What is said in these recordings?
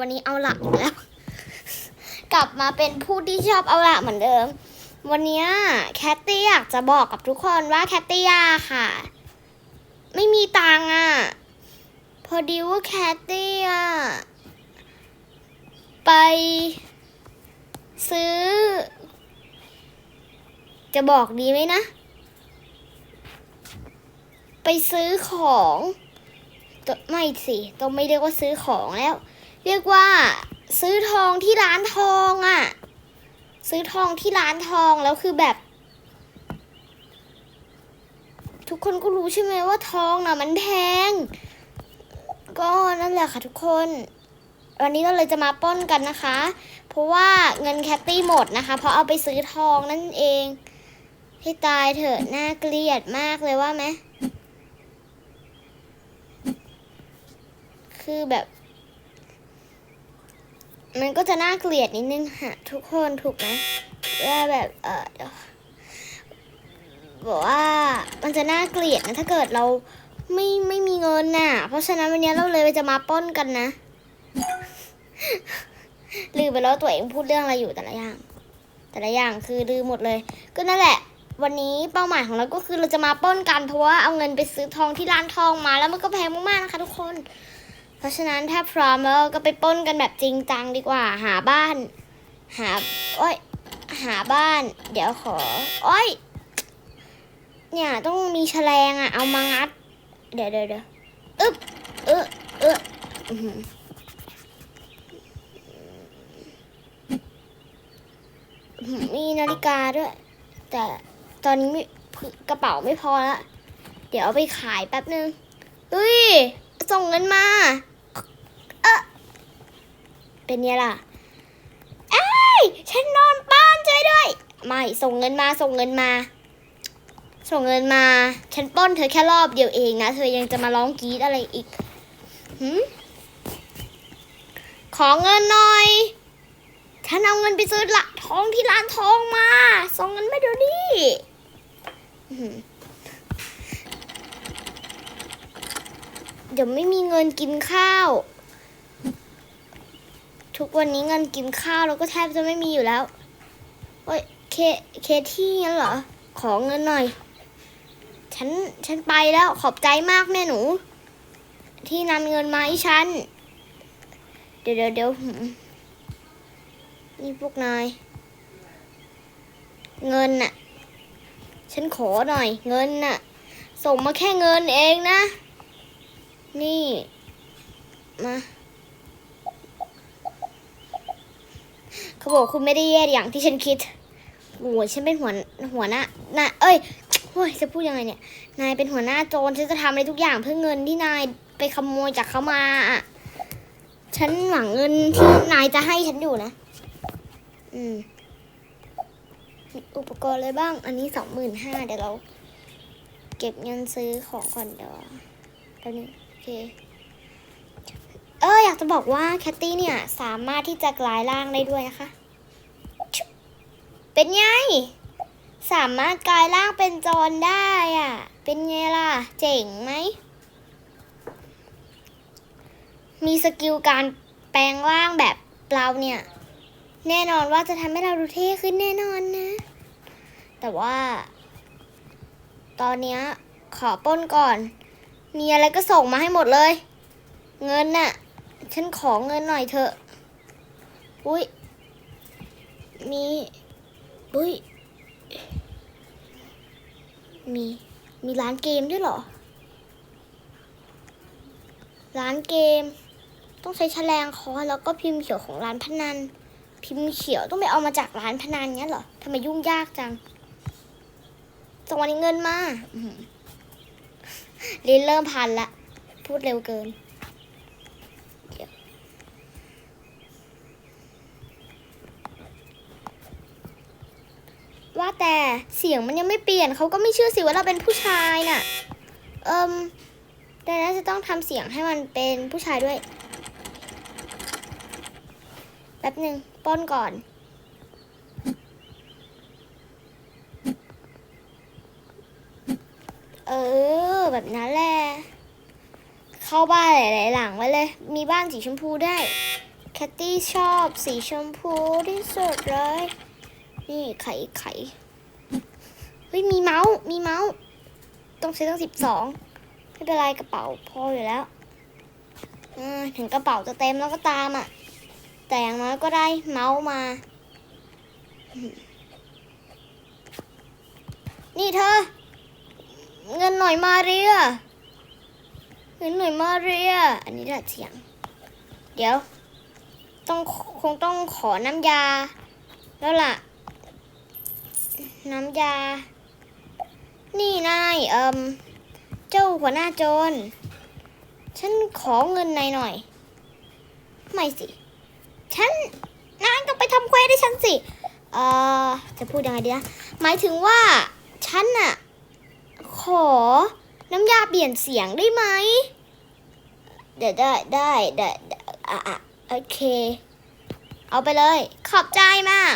วันนี้เอาละอีกแล้ว กลับมาเป็นผู้ที่ชอบเอาละเหมือนเดิม วันนี้แคตตี้อยากจะบอกกับทุกคนว่าแคตตี้ยาค่ะ ไม่มีตังอะ พอดีว่าแคตตี้อะไปซื้อ จะบอกดีไหมนะ ไปซื้อของ ไม่สิ ต้องไม่เรียกว่าซื้อของแล้ว เรียกว่า ซื้อทองที่ร้านทองอะ่ะ ซื้อทองที่ร้านทองแล้วคือแบบ ทุกคนก็รู้ใช่ไหมว่าทองน่ะมันแพง ก็นั่นแหละค่ะทุกคน วันนี้เราเลยจะมาป้นกันนะคะ เพราะว่าเงินแคตตี้หมดนะคะ เพราะเอาไปซื้อทองนั่นเองให้ตายเถอะน่าเกลียดมากเลยว่าไหมคือแบบ มันก็จะน่าเกลียดนิดนึงค่ะทุกคนถูกไหมว่าแบบเออบอกว่ามันจะน่าเกลียดนะถ้าเกิดเราไม่ไม่มีเงินน่ะ เพราะฉะนั้นวันนี้เราเลยจะมาป้นกันนะลืมไปแล้วตัวเองพูดเรื่องอะไรอยู่แต่ละอย่าง แต่ละอย่างคือลืมหมดเลย ก็นั่นแหละ วันนี้เป้าหมายของเราก็คือเราจะมาป้นกันเพราะว่าเอาเงินไปซื้อทองที่ร้านทองมาแล้วมันก็แพงมากๆนะคะ ทุกคน เพราะฉะนั้นถ้าพร้อมแล้วก็ไปป้นกันแบบจริงจังดีกว่า หาบ้าน หาโอ้ยหาบ้าน เดี๋ยวขอโอ้ยเนี่ยต้องมีแฉลงอะเอามางัด เดี๋ยวเดี๋ยวเดี๋ยวอึ๊บเออเอออื้อหืออื้อหือมีนาฬิกาด้วย แต่ตอนนี้กระเป๋าไม่พอละ เดี๋ยวเอาไปขายแป๊บนึงเฮ้ย ส่งเงินมา เออเป็นไงล่ะเอ้ยฉันนอนบ้านช่วยด้วย ไม่ส่งเงินมาส่งเงินมา ส่งเงินมา ฉันป้นเธอแค่รอบเดียวเองนะ เธอยังจะมาร้องกรีดอะไรอีกหืมขอเงินหน่อยฉันเอาเงินไปซื้อละทองที่ร้านทองมาส่งเงินมาเดี๋ยวนี้เดี๋ยวไม่มีเงินกินข้าว ทุกวันนี้เงินกินข้าวเราก็แทบจะไม่มีอยู่แล้วโอ้ยเคเคที่งั้นเหรอ ขอเงินหน่อย ฉันฉันไปแล้วขอบใจมากแม่หนู ที่นำเงินมาให้ฉัน เดี๋ยวเดี๋ยวเดี๋ยวหืมนี่พวกนาย เงินน่ะ ฉันขอหน่อย เงินน่ะ ส่งมาแค่เงินเองนะ นี่ มา เขาบอกคุณไม่ได้แย่อย่างที่ฉันคิดโอ้ยฉันเป็นหัวหัวหน้านาเอ้ยโอ้ยจะพูดยังไงเนี่ย นายเป็นหัวหน้าโจรฉันจะทำอะไรทุกอย่างเพื่อเงินที่นายไปขโมยจากเขามาอะฉันหวังเงินที่นายจะให้ฉันอยู่นะ อืมมีอุปกรณ์อะไรบ้าง อันนี้สองหมื่นห้าเดี๋ยวเรา เก็บเงินซื้อของก่อนเดี๋ยวแป๊บนึงโอเค เอออยากจะบอกว่าแคตตี้เนี่ยสามารถที่จะกลายร่างได้ด้วยนะคะ เป็นไง สามารถกลายร่างเป็นโจรได้อะ เป็นไงล่ะ เจ๋งไหม มีสกิลการแปลงร่างแบบเราเนี่ย แน่นอนว่าจะทำให้เราดูเท่ขึ้นแน่นอนนะ แต่ว่า ตอนนี้ขอป้นก่อน มีอะไรก็ส่งมาให้หมดเลย เงินน่ะ ฉันขอเงินหน่อยเถอะ อุ้ย มี อุ้ย มี มีร้านเกมด้วยเหรอ ร้านเกม ต้องใช้แฉลงคอแล้วก็พิมพ์เขียวของร้านพนัน พิมพ์เขียวต้องไปเอามาจากร้านพนันเงี้ยเหรอทำไมยุ่งยากจังส่งวันนี้เงินมาอื้อหือลิ้นเริ่มพันละ พูดเร็วเกินเดี๋ยว ว่าแต่เสียงมันยังไม่เปลี่ยนเขาก็ไม่เชื่อสิว่าเราเป็นผู้ชายน่ะ เอิมแต่น่าจะต้องทำเสียงให้มันเป็นผู้ชายด้วยแป๊บหนึ่งป้อนก่อน เออ แบบนั้นแหละ เข้าบ้านหลาย ๆ หลังไว้เลย มีบ้านสีชมพูได้ แคคตตี้ชอบสีชมพูที่สุดเลย นี่ไข่ไข่เฮ้ยมีเมาส์มีเมาส์ต้องใช้ตั้งสิบสองไม่เป็นไรกระเป๋าพออยู่แล้วถึงกระเป๋าจะเต็มแล้วก็ตามอะ แต่อย่างน้อยก็ได้เมาส์มา นี่เธอ เงินหน่อยมาเรียเงินหน่อยมาเรียอันนี้ดัดเสียง เดี๋ยว ต้องคงต้องขอน้ำยา แล้วล่ะ น้ำยา นี่นายเอิมเจ้าหัวหน้าโจร ฉันขอเงินนายหน่อย ไม่สิ ฉันนายต้องไปทำเควสให้ฉันสิ เอ่อ จะพูดยังไงดีนะ หมายถึงว่า ฉันน่ะ ขอน้ำยาเปลี่ยนเสียงได้ไหมเดี๋ยวได้ได้ได้อะอะโอเค เอาไปเลย ขอบใจมาก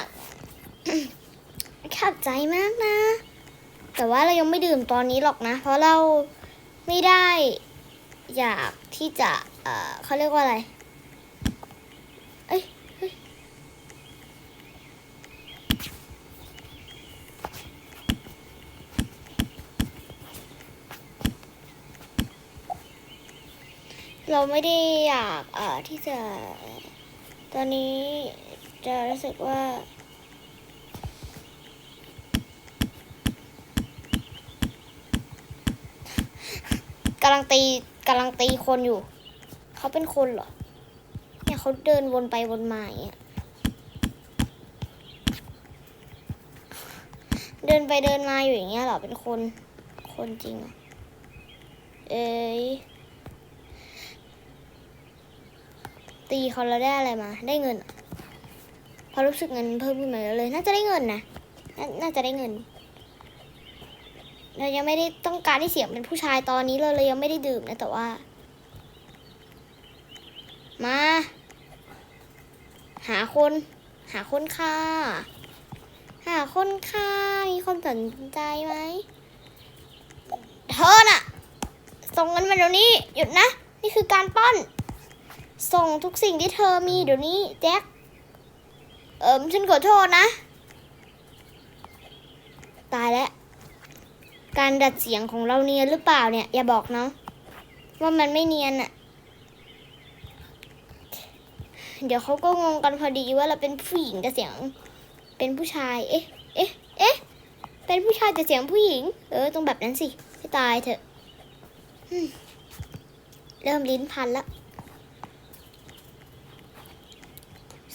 ขอบใจมากนะ แต่ว่าเรายังไม่ดื่มตอนนี้หรอกนะ เพราะเราไม่ได้อยากที่จะ เอ่อเขาเรียกว่าอะไร เอ้ยเฮ้ยเราไม่ได้อยาก เอ่อ ที่จะ ตอนนี้จะรู้สึกว่า กำลังตีกำลังตีคนอยู่ เขาเป็นคนเหรอเนี่ยเขาเดินวนไปวนมาอย่างเงี้ยเดินไปเดินมาอยู่อย่างเงี้ยเหรอเป็นคน คนจริงเอ้ยตีเขาแล้วได้อะไรมา ได้เงินพอรู้สึกเงินเพิ่มขึ้นมาเลย น่าจะได้เงินนะนน่าจะได้เงิน เรายังไม่ได้ต้องการให้เสียงเป็นผู้ชายตอนนี้เลยเลยยังไม่ได้ดื่มนะแต่ว่า มา หาคน หาคนค่ะ หาคนค่ะ มีคนสนใจไหมเธอน่ะ ส่งเงินมาเดี๋ยวนี้ หยุดนะ นี่คือการปล้นส่งทุกสิ่งที่เธอมีเดี๋ยวนี้แจ็ค เอิมฉันขอโทษนะ ตายแล้ว การดัดเสียงของเราเนียนหรือเปล่าเนี่ย อย่าบอกเนาะว่ามันไม่เนียนอะเดี๋ยวเขาก็งงกันพอดีว่าเราเป็นผู้หญิงแต่เสียง เป็นผู้ชาย เอ๊ะ เอ๊ะ เอ๊ะ เป็นผู้ชายแต่เสียงผู้หญิง เออตรงแบบนั้นสิให้ตายเถอะเริ่มลิ้นพันแล้ว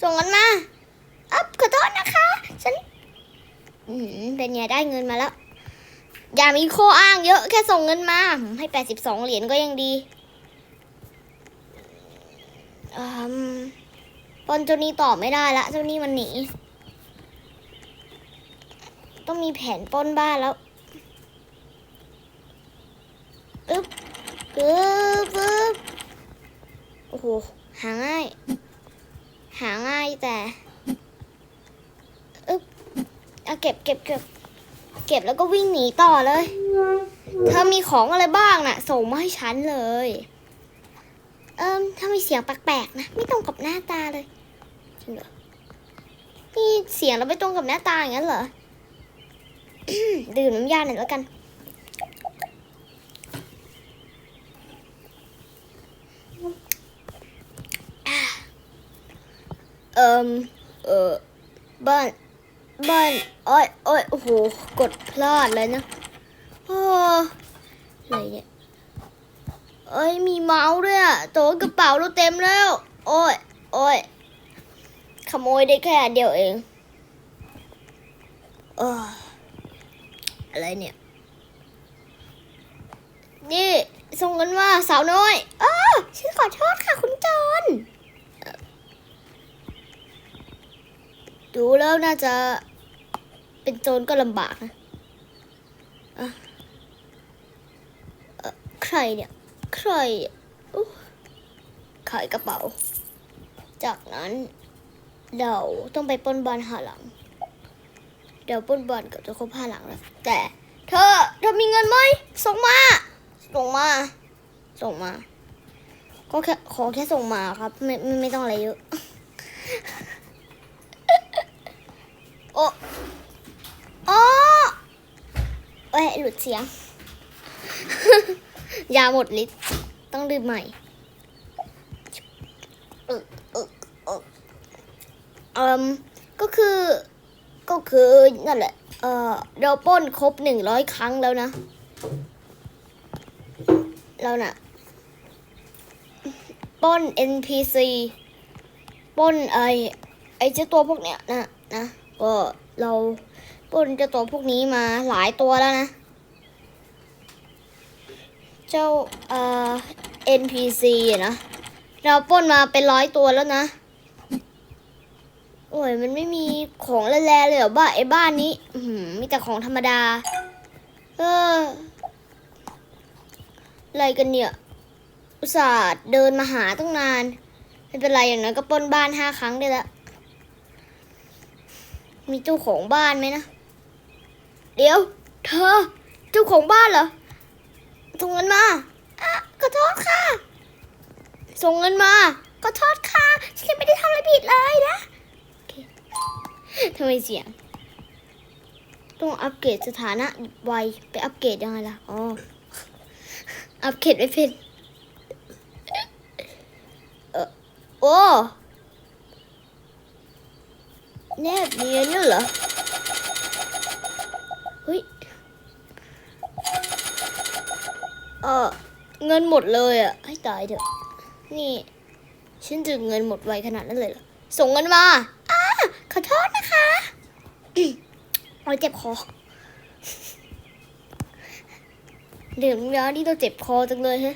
ส่งเงินมาอัพขอโทษนะคะ ฉันเป็นไงได้เงินมาแล้ว อย่ามีข้ออ้างเยอะแค่ส่งเงินมา ให้แปดสิบสองเหรียญก็ยังดีอปล้นเจ้านี้ต่อไม่ได้ละเจ้านี้มันหนี ต้องมีแผนป้นบ้านแล้วอึ๊บอึ๊บอึ๊บโอ้โห หาง่าย หาง่ายแต่อึ๊บเอาเก็บเก็บเก็บ เก็บแล้วก็วิ่งหนีต่อเลย เธอมีของอะไรบ้างน่ะ ส่งมาให้ฉันเลย เอิมถ้ามีเสียงแปลกๆนะ ไม่ตรงกับหน้าตาเลยจริงเหรอนี่เสียงเราไม่ตรงกับหน้าตาอย่างนั้นเหรอ ดื่มน้ำยาหน่อยแล้วกัน เอิมเออบ้าน บ้านโอ้ยโอ้ยโอ้โห กดพลาดเลยนะ โอ้อะไรเนี่ยเอ้ย มีเมาส์ด้วยอะโตัวกระเป๋าเราเต็มแล้ว โอ้ยโอ้ยขโมยได้แค่เดียวเองเอออะไรเนี่ย นี่ส่งเงินมาสาวน้อยเออฉันขอโทษค่ะคุณจอนดูแล้วน่าจะ เป็นโจรก็ลำบากนะอะใครเนี่ย ใครอะอุ๊ยขายกระเป๋า จากนั้น เราต้องไปปล้นบอลหาหลัง เดี๋ยวปล้นบอลกับจะครบห้าหลังแล้ว แต่ เธอ เธอมีเงินไหม ส่งมา ส่งมา ส่งมา ก็แค่ขอแค่ส่งมาครับ ไม่ไม่ต้องอะไรเยอะ อ้โอ้เอ้ย หลุดเสียง ยาหมดฤทธิ์ต้องดื่มใหม่เออเออเออเอมก็คือก็คือนั่นแหละ เออเราปล้นครบหนึ่งร้อยครั้งแล้วนะ เราน่ะปล้น NPC ปล้นไอไอเจ้าตัวพวกเนี้ยนะนะก็เราปล้นเจ้าตัวพวกนี้มาหลายตัวแล้วนะ เจ้าเอ่อ NPC อะนะ เราป้นมาเป็นร้อยตัวแล้วนะ โอ้ย มันไม่มีของแร่เลยเหรอบ้าไอ้บ้านนี้หือมีแต่ของธรรมดา เอออะไรกันเนี่ย อุตส่าห์เดินมาหาตั้งนาน ไม่เป็นไรอย่างน้อยก็ป้นบ้านห้าครั้งได้แล้วมีเจ้าของบ้านไหมนะ เดี๋ยว เธอ เจ้าของบ้านเหรอ ส่งเงินมาอะขอโทษค่ะ ส่งเงินมาขอโทษค่ะ ฉันไม่ได้ทำอะไรผิดเลยนะทำไมเสียง ต้องอัปเกรดสถานะไวไปอัปเกรดยังไงล่ะ อ๋อ อัปเกรดไม่เป็นเออโอ้แนบเนียนน่เหรอเฮ้ย เออเงินหมดเลยอะ ให้ตายเถอะ นี่ ฉันจะเงินหมดไวขนาดนั้นเลยเหรอ ส่งเงินมาอ้าขอโทษนะคะโอ้ยเจ็บคอดื่มยาที่เราเจ็บคอจังเลยฮะ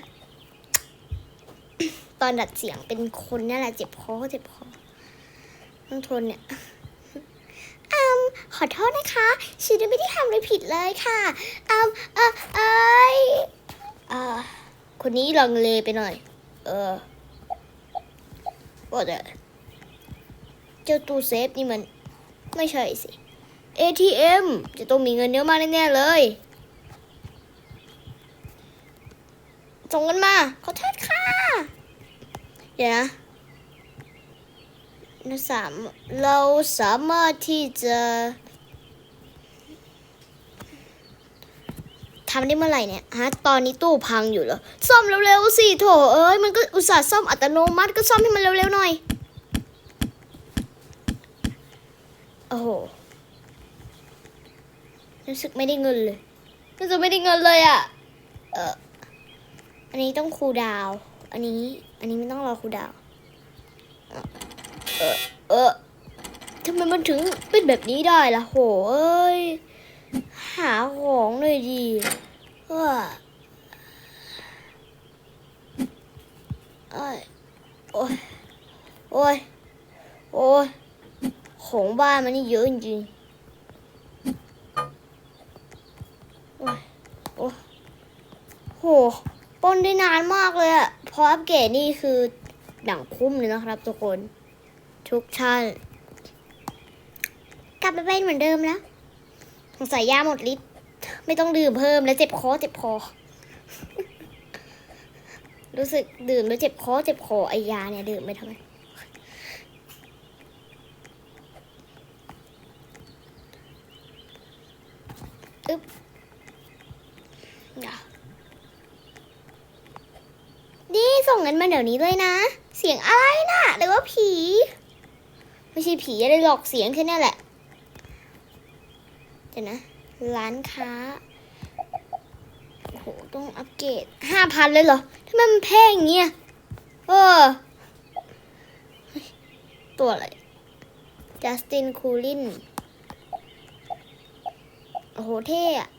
ตอนดัดเสียงเป็นคนนั่แหละเจ็บคอเจ็บคอต้องทนเนี่ยอืมขอโทษนะคะฉันไม่ได้ทำอะไรผิดเลยค่ะอืมเออเอย อ่า คนนี้ลังเลไปหน่อย เออว่าแต่เจ้าตู้เซฟนี่มันไม่ใช่สิ ATM จะต้องมีเงินเยอะมากแน่ๆเลย ส่งเงินมา ขอโทษค่ะ เดี๋ยวนะเราสามเราสามารถที่จะ ทำได้เมื่อไหร่เนี่ยฮะตอนนี้ตู้พังอยู่เหรอซ่อมเร็วๆสิโถเอ้ยมันก็อุตส่าห์ซ่อมอัตโนมัติก็ซ่อมให้มันเร็วๆหน่อยโอ้โหรู้สึกไม่ได้เงินเลยรู้สึกไม่ได้เงินเลยอะ่ะเอออันนี้ต้องครูดาว อันนี้ อันนี้ไม่ต้องรอครูดาวเออเออทำไมมันถึงเป็นแบบนี้ได้ล่ะโหเอ้ย หาของหน่อยดีเออเอ้ย โอ้ย โอ้ย โอ้ย ของบ้านมันนี่เยอะจริงโอ้ย โอ้ยโหปนได้นานมากเลยอะพออัปเกรดนี่คือหนังคุ้มเลยนะครับทุกคน ทุกท่านกลับไปเป็นเหมือนเดิมแล้ว สงสัยยาหมดฤทธิ์ไม่ต้องดื่มเพิ่มแล้วเจ็บคอเจ็บคอ รู้สึกดื่มแล้วเจ็บคอเจ็บคอไอยาเนี่ยดื่มไปทำไมอึ๊บนี่ส่งเงินมาเดี๋ยวนี้เลยนะ เสียงอะไรน่ะหรือว่าผี ไม่ใช่ผีอะไรหรอกเสียงแค่นี้แหละ เดี๋ยวนะ ร้านค้าโอ้โหต้องอัปเกรดห้าพันเลยเหรอทำไมมันแพงอย่างเงี้ยเออ ตัวอะไร จัสตินคูลิน โอ้โห เท่อะ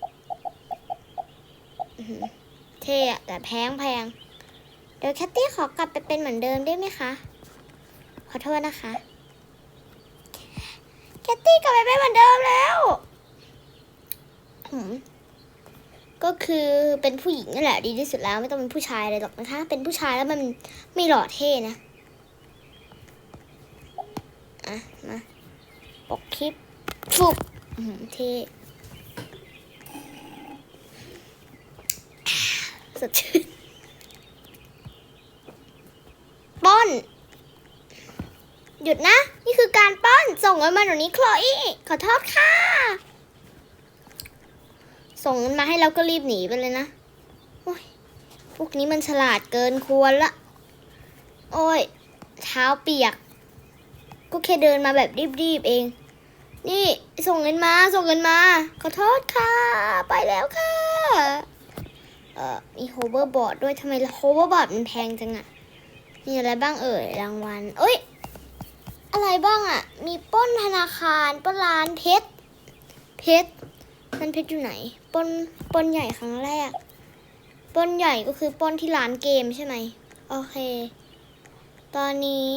เท่อะแต่แพงแพงเดี๋ยวแคตตี้ขอกลับไปเป็นเหมือนเดิมได้ไหมคะ ขอโทษนะคะ แคตตี้กลับไปเป็นเหมือนเดิมแล้ว ก็คือเป็นผู้หญิงนั่นแหละ ดีที่สุดแล้วไม่ต้องเป็นผู้ชายอะไรหรอกนะคะ เป็นผู้ชายแล้วมันไม่หล่อเท่นะอะมาปกคลิปฟุบเท่สดชื่นป้อนหยุดนะ นี่คือการปล้นส่งเงินมาเดี๋ยวนี้โคลอีขอโทษค่ะ ส่งเงินมาให้แล้วก็รีบหนีไปเลยนะโอ้ยพวกนี้มันฉลาดเกินควรละ โอ้ย เท้าเปียก ก็แค่เดินมาแบบรีบๆเอง นี่ส่งเงินมา ส่งเงินมา ขอโทษค่ะ ไปแล้วค่ะ เอ่อ มีโฮเวอร์บอร์ดด้วยทำไมโฮเวอร์บอร์ดมันแพงจังอะมีอะไรบ้างเอ่ยรางวัลเอ้ย อะไรบ้างอะมีป้นธนาคารป้นร้านเพชรเพชร นั่นเพชรอยู่ไหนป้นป้นใหญ่ครั้งแรกป้นใหญ่ก็คือป้นที่ร้านเกมใช่ไหมโอเค ตอนนี้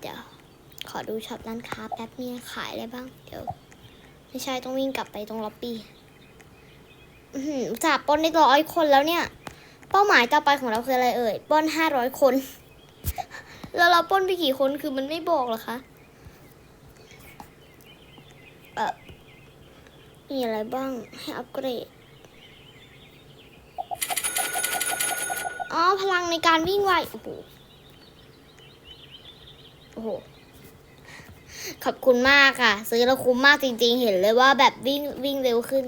เดี๋ยวขอดูช็อปร้านค้าแป๊บมีขายอะไรบ้างเดี๋ยวไม่ใช่ต้องวิ่งกลับไปตรงล็อบบี้อื้อหือจากปล้นได้ร้อยคนแล้วเนี่ย เป้าหมายต่อไปของเราคืออะไรเอ่ยป้นห้าร้อยคน แล้วเราป้นไปกี่คนคือมันไม่บอกหรอคะ เออ มีอะไรบ้างให้อัปเกรด อ๋อ พลังในการวิ่งไว โอ้โห โอ้โห ขอบคุณมากค่ะ ซื้อแล้วคุ้มมากจริงๆ เห็นเลยว่าแบบวิ่งวิ่งเร็วขึ้น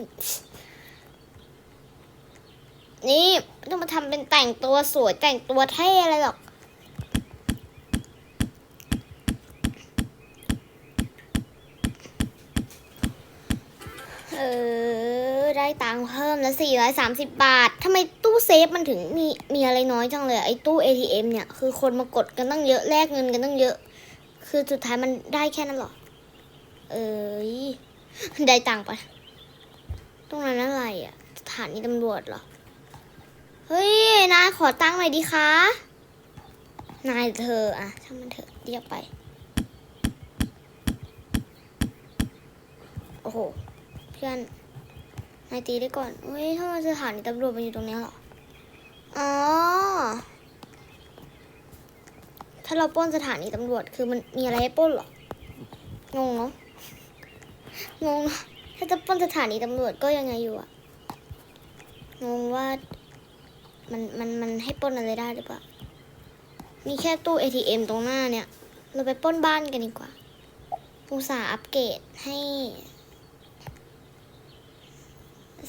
นี่ ต้องมาทำเป็นแต่งตัวสวยแต่งตัวเท่อะไรหรอก เพิ่มแล้ว 430 บาททำไมตู้เซฟมันถึงมีมีอะไรน้อยจังเลยไอ้ตู้ ATM เนี่ย คือคนมากดกันตั้งเยอะแลกเงินกันตั้งเยอะ คือสุดท้ายมันได้แค่นั้นหรอ เอ้ยได้ตังค์ปตรงนั้นอะไรอะสถานีตำรวจเหรอ เฮ้ย นายขอตังค์หน่อยดิคะ นายเธออะช่างมันเถอะเรียกไป โอ้โห เพื่อน นายตีได้ก่อนเฮ้ยทำไมสถานีตำรวจมันอยู่ตรงนี้หรอ อ๋อ ถ้าเราป้นสถานีตำรวจคือมันมีอะไรให้ป้นหรอ งงเนาะ งงเนอะถ้าจะป้นสถานีตำรวจก็ยังไงอยู่อะงงว่ามันมันมันให้ป้นอะไรได้หรือเปล่า มีแค่ตู้ ATM ตรงหน้าเนี่ย เราไปป้นบ้านกันดีกว่าอุตส่าห์อัปเกรดให้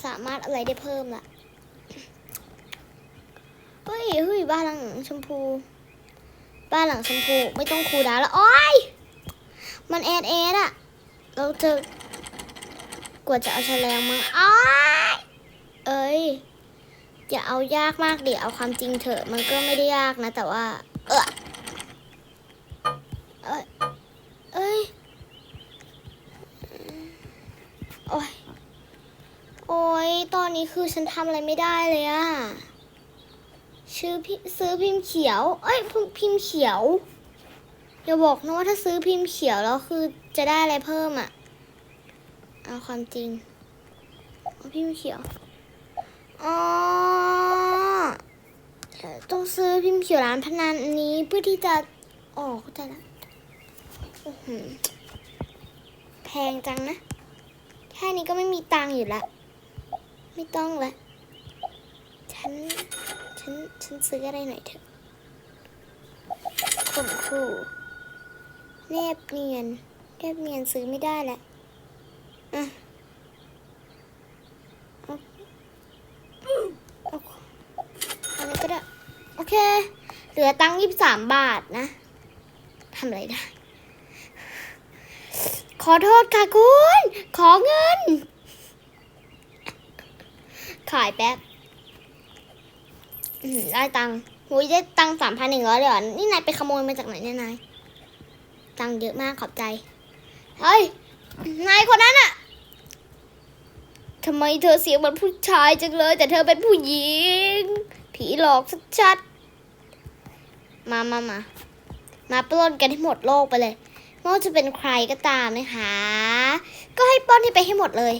สามารถอะไรได้เพิ่มละเฮ้ยเฮ้ยบ้านหลังชมพู บ้านหลังชมพูไม่ต้องคูดาแล้วโอ้ยมันแอดแอดอะเราเจอกว่าจะเอาแฉลงมาอ้ายเอ้ย อย่าเอายากมากเดี๋ยวเอาความจริงเถอะ มันก็ไม่ได้ยากนะ แต่ว่า เออเอ้ย เอ้ย โอ้ย โอ้ยตอนนี้คือฉันทำอะไรไม่ได้เลยอะชื่อพี่ซื้อพิมพ์เขียว เอ้ยพิมพ์เขียวอย่าบอกนะว่าถ้าซื้อพิมพ์เขียวแล้วคือจะได้อะไรเพิ่มอะเอาความจริงเอาพิมพ์เขียวอ๋อต้องซื้อพิมพ์เขียวร้านพนันอันนี้เพื่อที่จะอ๋อเข้าใจละแพงจังนะ แค่นี้ก็ไม่มีตังค์อยู่ละ ไม่ต้องละ ฉัน ฉัน ฉันซื้ออะไรหน่อยเถอะข่มขู่แนบเนียนแนบเนียนซื้อไม่ได้แหละอะเอาเอาอันนี้ก็ได้ โอเค เหลือตังค์ยี่สามบาทนะ ทำอะไรได้ ขอโทษค่ะคุณ ขอเงิน ขายแป๊บได้ตังค์หุยได้ตังค์สามพันหนึ่งร้อยเลยเหรอ นี่นายไปขโมยมาจากไหนเนี่ยนาย ตังค์เยอะมากขอบใจ เฮ้ย นายคนนั้นอะทำไมเธอเสียงเหมือนผู้ชายจังเลย แต่เธอเป็นผู้หญิง ผีหลอกชัดๆ มามามามาปล้นกันให้หมดโลกไปเลยไม่ว่าจะเป็นใครก็ตามนะคะ ก็ให้ปล้นให้ไปให้หมดเลย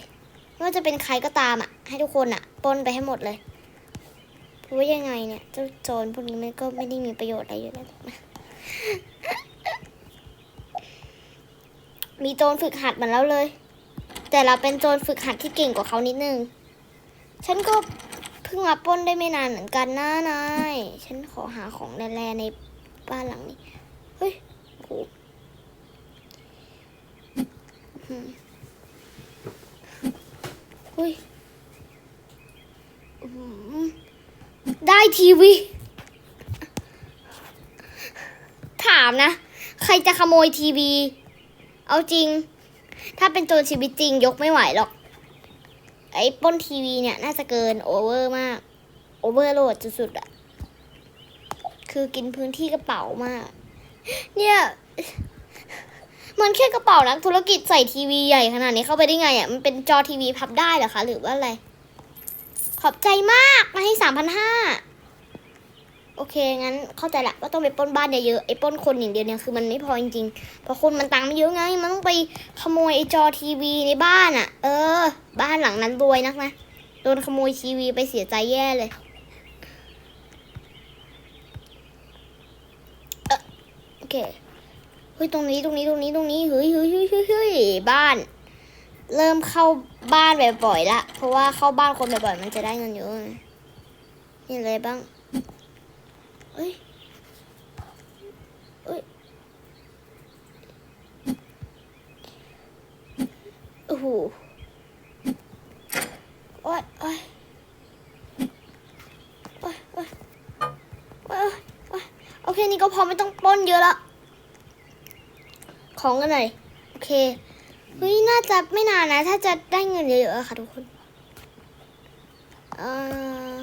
ไม่ว่าจะเป็นใครก็ตามอะ ให้ทุกคนอะปนไปให้หมดเลยเพราะว่ายังไงเนี่ยเจ้าโจรพวกนี้มันก็ไม่ได้มีประโยชน์อะไรอยู่แล้วนะมีโจรฝึกหัดเหมือนเราเลย แต่เราเป็นโจรฝึกหัดที่เก่งกว่าเขานิดนึง ฉันก็เพิ่งมาป้นได้ไม่นานเหมือนกันนะนาย ฉันขอหาของแร่ในบ้านหลังนี้ เฮ้ยโห อืมอุ้ยอืมได้ ทีวี ถามนะ ใครจะขโมยทีวี เอาจริง ถ้าเป็นตัวชีวิตจริงยกไม่ไหวหรอก ไอ้ป้นทีวีเนี่ย น่าจะเกินโอเวอร์มาก โอเวอร์โหลดสุดๆอะคือกินพื้นที่กระเป๋ามาก เนี่ยมันแค่กระเป๋านักธุรกิจใส่ทีวีใหญ่ขนาดนี้เข้าไปได้ไงอะมันเป็นจอทีวีพับได้เหรอคะ หรือว่าอะไร ขอบใจมาก มาให้สามพันห้า โอเคงั้นเข้าใจละว่าต้องไปป้นบ้านเยอะๆไอ้ป้นคนอย่างเดียวเนี่ยคือมันไม่พอจริงๆเพราะคนมันตังค์ไม่เยอะไง มันต้องไปขโมยไอ้จอทีวีในบ้านอะ่ะ เออ บ้านหลังนั้นรวยนักนะโดนขโมยทีวีไปเสียใจแย่เลยเอ่อโอเคเฮ้ยตรงนี้ตรงนี้ตรงนี้ตรงนี้เฮ้ยเฮ้ยเฮ้ยเฮ้ยเฮ้ยบ้าน เริ่มเข้าบ้านบ่อยๆละเพราะว่าเข้าบ้านคนบ่อยๆมันจะได้เงินเยอะไงนี่อะไรบ้าง เอ้ยเอ้ยโอ้โหโอ้ยโอ้ยโอ้ยโอ้ยโอ้ยโอ้ยโอเคนี่ก็พอไม่ต้องป้นเยอะละของกันหน่อยโอเคเฮ้ยน่าจะไม่นานนะ ถ้าจะได้เงินเยอะๆค่ะทุกคนเอ่อ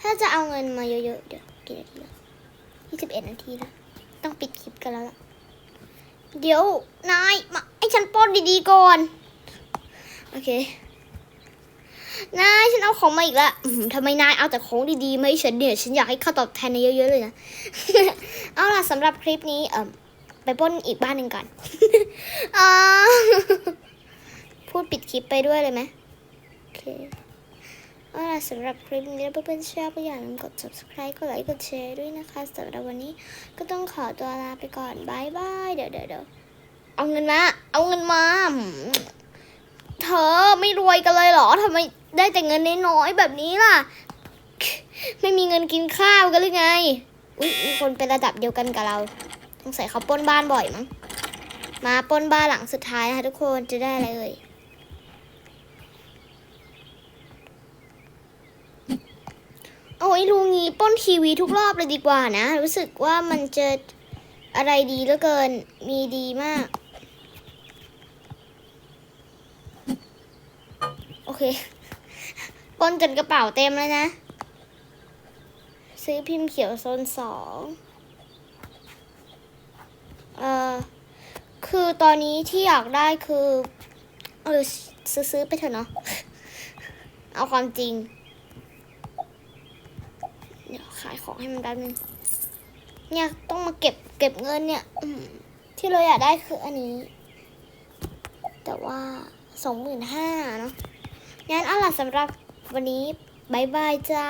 ถ้าจะเอาเงินมาเยอะๆเดี๋ยวกี่นาทีแล้ว ยี่สิบเอ็ดนาทีแล้ว ต้องปิดคลิปกันแล้ว เดี๋ยวนายมาให้ฉันปล้นดีๆก่อน โอเคนายฉันเอาของมาอีกละทำไมนายเอาแต่ของดีๆมาให้ฉันเนี่ยฉันอยากให้ค่าตอบแทนนายเยอะๆเลยนะ เอาล่ะสำหรับคลิปนี้เอ่อไปป้นอีกบ้านหนึ่งก่อนอพูดปิดคลิปไปด้วยเลยไหมโอเค เอาล่ะสำหรับคลิปนี้ถ้าเพื่อนๆชอบก็อย่าลืมกด subscribe กดไลค์กดแชร์ด้วยนะคะสำหรับวันนี้ก็ต้องขอตัวลาไปก่อนบายบายเดี๋ยวเดี๋ยวเดี๋ยวเอาเงินมา เอาเงินมาเธอไม่รวยกันเลยเหรอทำไมได้แต่เงินน้อยๆแบบนี้ล่ะ ไม่มีเงินกินข้าวกันหรือไงอุ๊ยมีคนเป็นระดับเดียวกันกับเราสงสัยเขาปล้นบ้านบ่อยมั้งมาปล้นบ้านหลังสุดท้ายนะคะทุกคนจะได้อะไรเอ่ย โอ้ยลุงงี้ป้นทีวีทุกรอบเลยดีกว่านะ รู้สึกว่ามันจะอะไรดีเหลือเกินมีดีมาก โอเคป้นจนกระเป๋าเต็มแล้วนะ ซื้อพิมพ์เขียวโซนสองเอ่อคือตอนนี้ที่อยากได้คือ เออซื้อไปเถอะเนาะเอาความจริง เดี๋ยวขายของให้มันแป๊บนึงเนี่ยต้องมาเก็บเก็บเงินเนี่ยที่เราอยากได้คืออันนี้ แต่ว่าสองหมื่นห้าเนาะงั้นเอาล่ะสำหรับวันนี้บายบายจ้า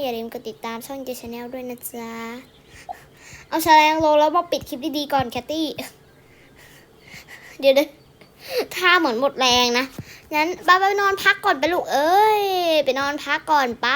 อย่าลืมกดติดตามช่องเจชแนลด้วยนะจ๊ะเอาแฉลงลงแล้วมาปิดคลิปดีๆก่อนแคตตี้ เดี๋ยวเดี๋ยวท่าเหมือนหมดแรงนะงั้นบายบายนอนพักก่อนไปลูกเอ้ย ไปนอนพักก่อนไป